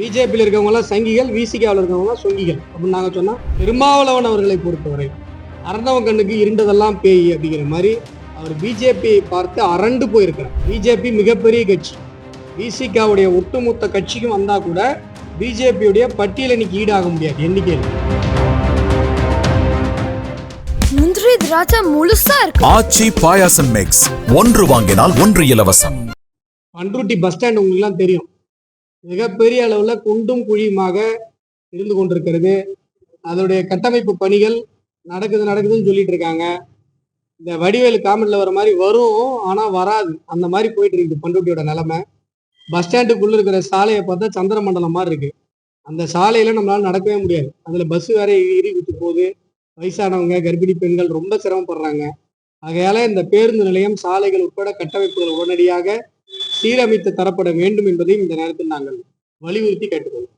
பிஜேபியில் இருக்கவங்களாம் சங்கிகள் விசிகாவில் இருக்கவங்களாம் சொங்கிகள். அப்படின்னு நாங்கள் சொன்னால் திருமாவளவன் அவர்களை பொறுத்தவரை அறந்தவன் கண்ணுக்கு இருண்டதெல்லாம் பேய் அப்படிங்கிற மாதிரி அவர் பிஜேபியை பார்த்து அரண்டு போயிருக்கிறார். பிஜேபி மிகப்பெரிய கட்சி. விசிகாவுடைய ஒட்டுமொத்த கட்சிக்கும் வந்தால் கூட பிஜேபியுடைய பட்டியல் இன்னைக்கு ஈடாக முடியாது எண்ணிக்கையில். முந்திரி திராட்சை முழுசா இருக்கு. ஆச்சி பாயாசம் மிக்ஸ் ஒன்று வாங்கினால் ஒன்று இலவசம். பண்ருட்டி பஸ் ஸ்டாண்ட் உங்களுக்குலாம் தெரியும். மிகப்பெரிய அளவில் குண்டும் குழியுமாக இருந்து கொண்டிருக்கிறது. அதனுடைய கட்டமைப்பு பணிகள் நடக்குது நடக்குதுன்னு சொல்லிட்டு இருக்காங்க. இந்த வடிவேலு காமெண்ட்ல வர மாதிரி வரும் ஆனால் வராது. அந்த மாதிரி போயிட்டு இருக்குது பண்ருட்டியோட நிலைமை. பஸ் ஸ்டாண்டுக்குள்ள இருக்கிற சாலையை பார்த்தா சந்திரமண்டலம் மாதிரி இருக்கு. அந்த சாலையில நம்மளால நடக்கவே முடியாது. அதுல பஸ் வேற இறி விட்டு போகுது. வயசானவங்க கர்ப்பிணி பெண்கள் ரொம்ப சிரமப்படுறாங்க. ஆகையால இந்த பேருந்து நிலையம் சாலைகள் உட்பட கட்டமைப்புகள் உடனடியாக சீரமைத்து தரப்பட வேண்டும் என்பதையும் இந்த நேரத்தில் நாங்கள் வலியுறுத்தி கேட்டுக்கொள்வோம்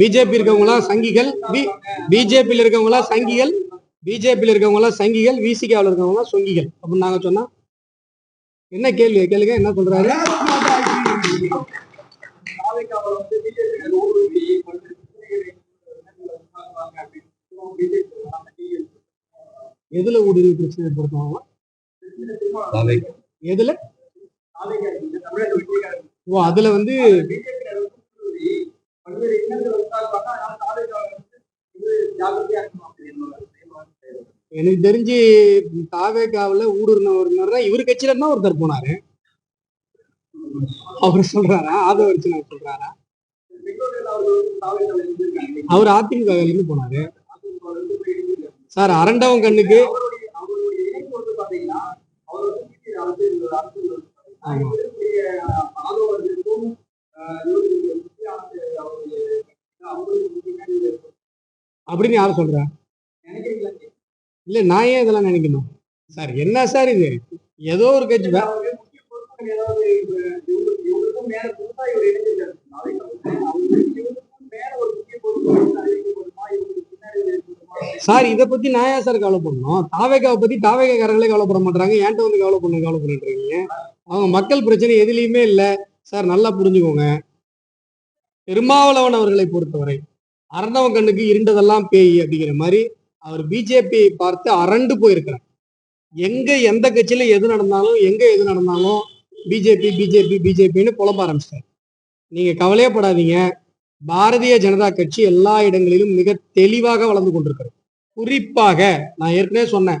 பிஜேபி இருக்கவங்களாம் சங்கிகள் பிஜேபியில் இருக்கவங்களாம் சங்கிகள் பிஜேபியில் இருக்கவங்களாம் சங்கிகள் விசிகாவில் இருக்கவங்களாம் சொங்கிகள். அப்படின்னு நாங்க சொன்னா என்ன கேள்வி? கேளுங்க என்ன சொல்றாரு? எதுல ஊடுருவி பிரச்சனை ஏற்படுத்துவாங்க எதுல? ஓ அதுல வந்து எனக்கு தெரிஞ்சு தாவேகாவுல ஊடுருனவர் தான் இவர் கட்சியில தான் ஒருத்தர் போனாரு. அவர் சொல்றாரா? ஆதவ சொல்றாரா? அவர் அதிமுக இருந்து போனாரு. சார் அரண்டவன் கண்ணுக்கு. அப்படின்னு யார் சொல்றா? இல்ல நான் ஏன் இதெல்லாம் நினைக்கணும்? சார் என்ன சார் இது? ஏதோ ஒரு கட்சி சார் இத பத்தி நான் ஏன் சார் கவலை பண்ணணும் தாவேகாவை பத்தி தாவேகாரங்களே கவலைப்பட மாட்டாங்க ஏன்ட்ட வந்து கவலை பண்ண கவலை பண்ணிட்டு இருக்கீங்க அவங்க மக்கள் பிரச்சனை எதுலையுமே இல்ல. சார் நல்லா புரிஞ்சுக்கோங்க. திருமாவளவன் அவர்களை பொறுத்தவரை அறந்தவன் கண்ணுக்கு இருண்டதெல்லாம் பேய் அப்படிங்கிற மாதிரி அவர் பிஜேபியை பார்த்து அரண்டு போயிருக்கிறார். எங்க எந்த கட்சியில எது நடந்தாலும் எங்க எது நடந்தாலும் பிஜேபி பிஜேபி பிஜேபின்னு புலம்ப ஆரம்பிச்சிட்டார். நீங்க கவலையே படாதீங்க பாரதிய ஜனதா கட்சி எல்லா இடங்களிலும் மிக தெளிவாக வளர்ந்து கொண்டிருக்கிறது. குறிப்பாக நான் ஏற்கனவே சொன்னேன்.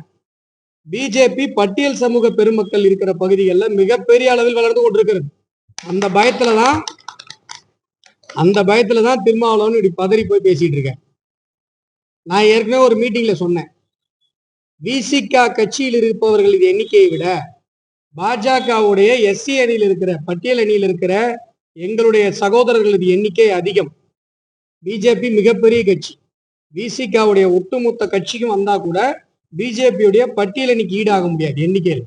பிஜேபி பட்டியல் சமூக பெருமக்கள் இருக்கிற பகுதிகளில் மிகப்பெரிய அளவில் வளர்ந்து கொண்டிருக்கிறது. அந்த பயத்துல தான் அந்த பயத்துல தான் திருமாவளவன் இப்படி பதறி போய் பேசிட்டு இருக்கேன் நான் ஏற்கனவே ஒரு மீட்டிங்ல சொன்னேன். விசிகா கட்சியில் இருப்பவர்களின் எண்ணிக்கையை விட பாஜகவுடைய எஸ்சி அணியில் இருக்கிற பட்டியல் அணியில் இருக்கிற எங்களுடைய சகோதரர்களது எண்ணிக்கை அதிகம். பிஜேபி மிகப்பெரிய கட்சி. விசிகாவுடைய ஒட்டுமொத்த கட்சிக்கும் வந்தா கூட பிஜேபியுடைய பட்டியல் அணிக்கு ஈடாக முடியாது எண்ணிக்கையில்.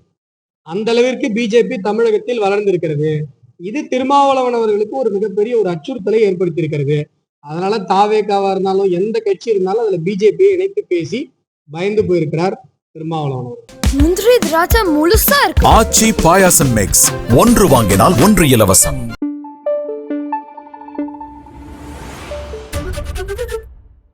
அந்த அளவிற்கு பிஜேபி தமிழகத்தில் வளர்ந்திருக்கிறது. இது திருமாவளவன் அவர்களுக்கு ஒரு மிகப்பெரிய ஒரு அச்சுறுத்தலை ஏற்படுத்தி இருக்கிறது அதனால தாவேக்காவா இருந்தாலும் எந்த கட்சி இருந்தாலும் அதுல பிஜேபியை இணைத்து பேசி பயந்து போயிருக்கிறார் திருமாவளவன் அவர்கள். முந்திரி திராட்சை முழுசா இருக்கு. ஆச்சி பாயாசம் மிக்ஸ் ஒன்று வாங்கினால் ஒன்று இலவசம்.